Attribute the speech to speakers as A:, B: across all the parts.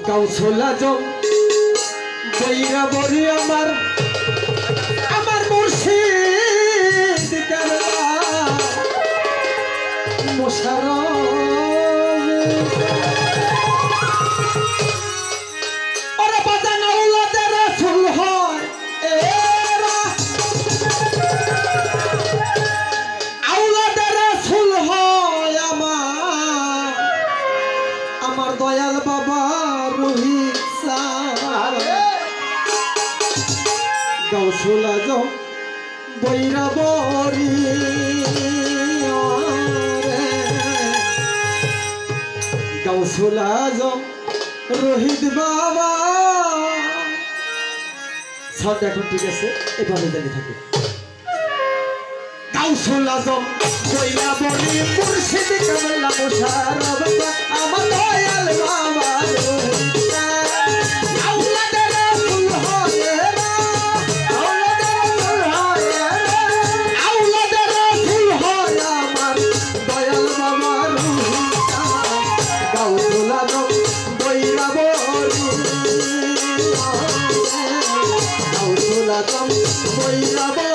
A: গাউসলা জম বইরা বলি আমার আমার মুর্শিদ কারবা সোলা জম বৈরা বরি গাউসুলা জম রোহিত বাবা। সাউন্ড এখন ঠিক আছে, এভাবে জানি থাকে আমার দয়াল বাবা কম মহিলা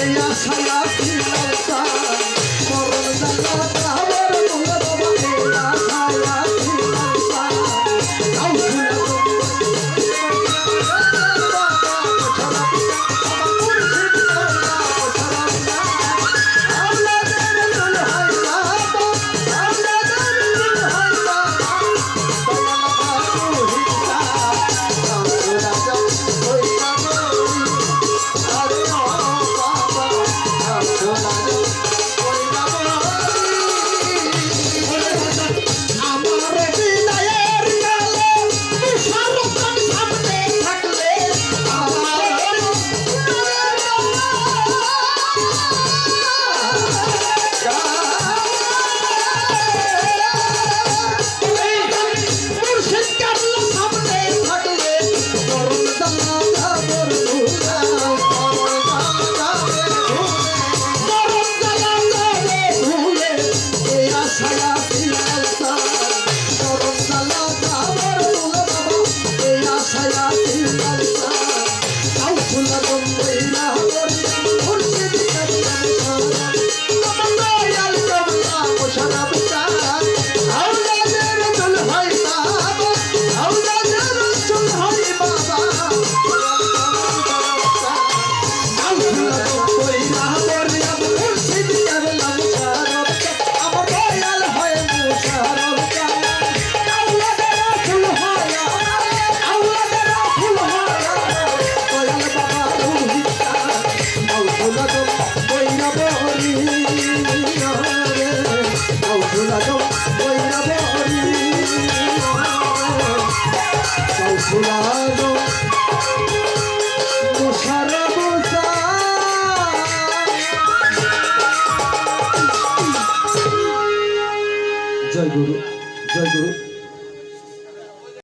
A: এই আশায় আপনার